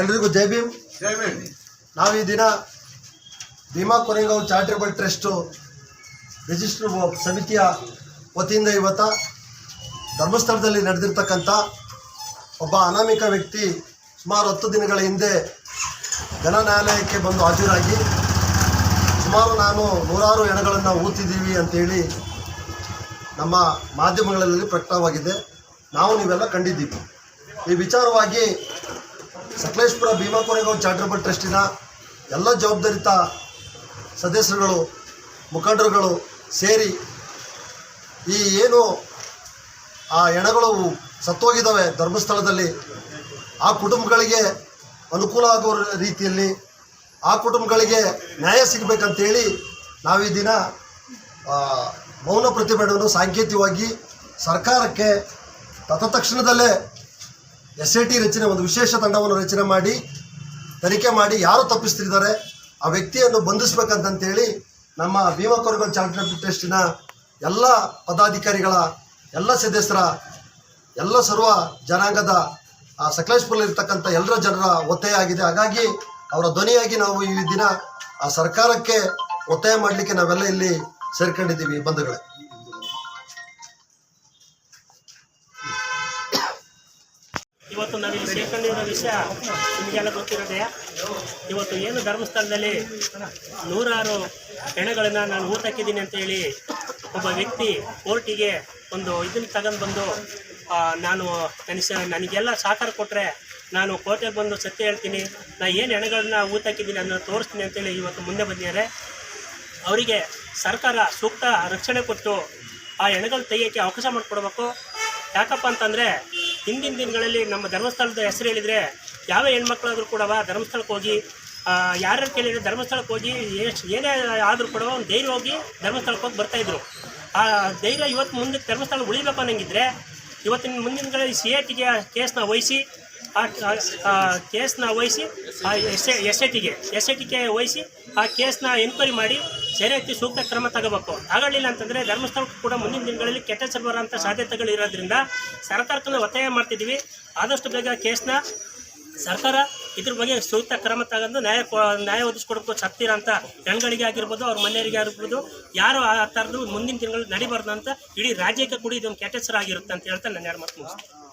ಎಲ್ರಿಗೂ ಜೈ ಭೀಮ್. ಜೈ ಭೀಮ್. ನಾವು ಈ ದಿನ Bhima Koregaon charitable trust register ಸಮಿತಿಯ ವತಿಯಿಂದ ಇವತ್ತ ಧರ್ಮಸ್ಥಳದಲ್ಲಿ ನಡೆದಿರ್ತಕ್ಕಂಥ ಒಬ್ಬ ಅನಾಮಿಕ ವ್ಯಕ್ತಿ ಸುಮಾರು ಹತ್ತು ದಿನಗಳ ಹಿಂದೆ ಜನ ನ್ಯಾಯಾಲಯಕ್ಕೆ ಬಂದು ಹಾಜರಾಗಿ ಸುಮಾರು ನಾನು ನೂರಾರು ಎಣಗಳನ್ನು ಊತಿದ್ದೀವಿ ಅಂತೇಳಿ ನಮ್ಮ ಮಾಧ್ಯಮಗಳಲ್ಲಿ ಪ್ರಕಟವಾಗಿದೆ. ನಾವು ನೀವೆಲ್ಲ ಕಂಡಿದ್ದೀವಿ. ಈ ವಿಚಾರವಾಗಿ ಸಕಲೇಶ್ಪುರ ಭೀಮಾ ಕೊರೆಗಾಂವ್ ಚಾರಿಟಬಲ್ ಟ್ರಸ್ಟಿನ ಎಲ್ಲ ಜವಾಬ್ದಾರಿತ ಸದಸ್ಯರುಗಳು, ಮುಖಂಡರುಗಳು ಸೇರಿ ಈ ಏನು ಆ ಹೆಣಗಳು ಸತ್ತೋಗಿದ್ದಾವೆ ಧರ್ಮಸ್ಥಳದಲ್ಲಿ, ಆ ಕುಟುಂಬಗಳಿಗೆ ಅನುಕೂಲ ಆಗೋ ರೀತಿಯಲ್ಲಿ ಆ ಕುಟುಂಬಗಳಿಗೆ ನ್ಯಾಯ ಸಿಗಬೇಕಂತೇಳಿ ನಾವು ಈ ದಿನ ಮೌನ ಪ್ರತಿಭಟನೆಯನ್ನು ಸಾಂಕೇತಿಕವಾಗಿ ಸರ್ಕಾರಕ್ಕೆ ತತ್ಕ್ಷಣದಲ್ಲೇ ಎಸ್ ಐ ಟಿ ರಚನೆ, ಒಂದು ವಿಶೇಷ ತಂಡವನ್ನು ರಚನೆ ಮಾಡಿ, ತನಿಖೆ ಮಾಡಿ ಯಾರು ತಪ್ಪಿಸ್ತಿದ್ದಾರೆ, ಆ ವ್ಯಕ್ತಿಯನ್ನು ಬಂಧಿಸ್ಬೇಕಂತಂತೇಳಿ ನಮ್ಮ ಭೀಮಾ ಕೊರಗಲ್ ಚಾರಿಟಬಲ್ ಟ್ರಸ್ಟಿನ ಎಲ್ಲ ಪದಾಧಿಕಾರಿಗಳ, ಎಲ್ಲ ಸದಸ್ಯರ, ಎಲ್ಲ ಸರ್ವ ಜನಾಂಗದ, ಆ ಸಕಲೇಶ್ಪುರಲ್ಲಿರ್ತಕ್ಕಂಥ ಎಲ್ಲರ ಜನರ ಒತ್ತಾಯ ಆಗಿದೆ. ಹಾಗಾಗಿ ಅವರ ಧ್ವನಿಯಾಗಿ ನಾವು ಈ ದಿನ ಆ ಸರ್ಕಾರಕ್ಕೆ ಒತ್ತಾಯ ಮಾಡಲಿಕ್ಕೆ ನಾವೆಲ್ಲ ಇಲ್ಲಿ ಸೇರ್ಕೊಂಡಿದ್ದೀವಿ ಬಂಧುಗಳೇ. ಇವತ್ತು ನಾವಿಲ್ಲಿ ಸೇರ್ಕೊಂಡಿರೋ ವಿಷಯ ನಿಮಗೆಲ್ಲ ಗೊತ್ತಿರೋದೆ? ಇವತ್ತು ಏನು ಧರ್ಮಸ್ಥಳದಲ್ಲಿ ನೂರಾರು ಹೆಣಗಳನ್ನು ನಾನು ಊಟ ಅಂತ ಹೇಳಿ ಒಬ್ಬ ವ್ಯಕ್ತಿ ಕೋರ್ಟಿಗೆ ಒಂದು ಇದನ್ನು ತಗೊಂಡು ಬಂದು ನಾನು ನನಸ ನನಗೆಲ್ಲ ಸಹಕಾರ ಕೊಟ್ಟರೆ ನಾನು ಕೋರ್ಟಿಗೆ ಬಂದು ಸತ್ಯ ಹೇಳ್ತೀನಿ ನಾನು ಏನು ಹೆಣಗಳನ್ನ ಊಟ ಹಾಕಿದ್ದೀನಿ ಅದನ್ನು ತೋರಿಸ್ತೀನಿ ಅಂತೇಳಿ ಇವತ್ತು ಮುಂದೆ ಬಂದಿದ್ದಾರೆ. ಅವರಿಗೆ ಸರ್ಕಾರ ಸೂಕ್ತ ರಕ್ಷಣೆ ಕೊಟ್ಟು ಆ ಹೆಣಗಳು ತೆಗಿಯೋಕ್ಕೆ ಅವಕಾಶ ಮಾಡಿಕೊಡ್ಬೇಕು. ಯಾಕಪ್ಪ ಅಂತಂದರೆ ಹಿಂದಿನ ದಿನಗಳಲ್ಲಿ ನಮ್ಮ ಧರ್ಮಸ್ಥಳದ ಹೆಸರು ಹೇಳಿದರೆ ಯಾವ ಹೆಣ್ಮಕ್ಳಾದರೂ ಕೂಡ ಧರ್ಮಸ್ಥಳಕ್ಕೆ ಹೋಗಿ ಯಾರ್ಯಾರು ಕೇಳಿದರೆ ಧರ್ಮಸ್ಥಳಕ್ಕೆ ಹೋಗಿ ಎಷ್ಟು ಏನೇ ಆದರೂ ಕೂಡ ಒಂದು ಧೈರ್ಯ ಹೋಗಿ ಧರ್ಮಸ್ಥಳಕ್ಕೆ ಹೋಗಿ ಬರ್ತಾಯಿದ್ರು ಆ ಧೈರ್ಯ ಇವತ್ತು ಮುಂದೆ ಧರ್ಮಸ್ಥಳ ಉಳಿಬೇಕು ಅನ್ನಂಗಿದ್ರೆ ಇವತ್ತಿನ ಮುಂದಿನ ದಿನಗಳಲ್ಲಿ ಸಿ ಎ ಟಿಗೆ ಕೇಸನ್ನ ವಹಿಸಿ ಆ ಕೇಸ್ನ ವಹಿಸಿ, ಆ, ಎಸ್ ಎಸ್ ಐ ಟಿಗೆ, ಎಸ್ ಐ ಟಿಗೆ ವಹಿಸಿ ಆ ಕೇಸ್ನ ಎನ್ಕ್ವೈರಿ ಮಾಡಿ ಸರಿಯಾಗಿ ಸೂಕ್ತ ಕ್ರಮ ತಗೋಬೇಕು. ಆಗಲಿಲ್ಲ ಅಂತಂದರೆ ಧರ್ಮಸ್ಥಳಕ್ಕೂ ಕೂಡ ಮುಂದಿನ ದಿನಗಳಲ್ಲಿ ಕೆಟ್ಟ ಬರೋಂಥ ಸಾಧ್ಯತೆಗಳು ಇರೋದ್ರಿಂದ ಸರ್ಕಾರಕ್ಕೆ ಒತ್ತಾಯ ಮಾಡ್ತಿದ್ದೀವಿ. ಆದಷ್ಟು ಬೇಗ ಕೇಸ್ನ ಸರ್ಕಾರ ಇದ್ರ ಬಗ್ಗೆ ಸೂಕ್ತ ಕ್ರಮ ತಗೊಂಡು ನ್ಯಾಯ ನ್ಯಾಯ ಒದಗಿಸ್ಕೊಡ್ಬೇಕು ಸತ್ತಿರ ಅಂತ ಹೆಣ್ಗಳಿಗೆ ಆಗಿರ್ಬೋದು ಅವ್ರ ಮನೆಯವರಿಗೆ ಆಗಿರ್ಬೋದು ಯಾರು ಆ ಥರದ್ದು ಮುಂದಿನ ದಿನಗಳಲ್ಲಿ ನಡಿಬಾರ್ದು ಅಂತ ಇಡೀ ರಾಜ್ಯಕ್ಕೆ ಕೂಡ ಇದೊಂದು ಕೆಟ್ಟ ಆಗಿರುತ್ತೆ ಅಂತ ಹೇಳ್ತಾ ನಾನು ಯಾರು ಮಾತು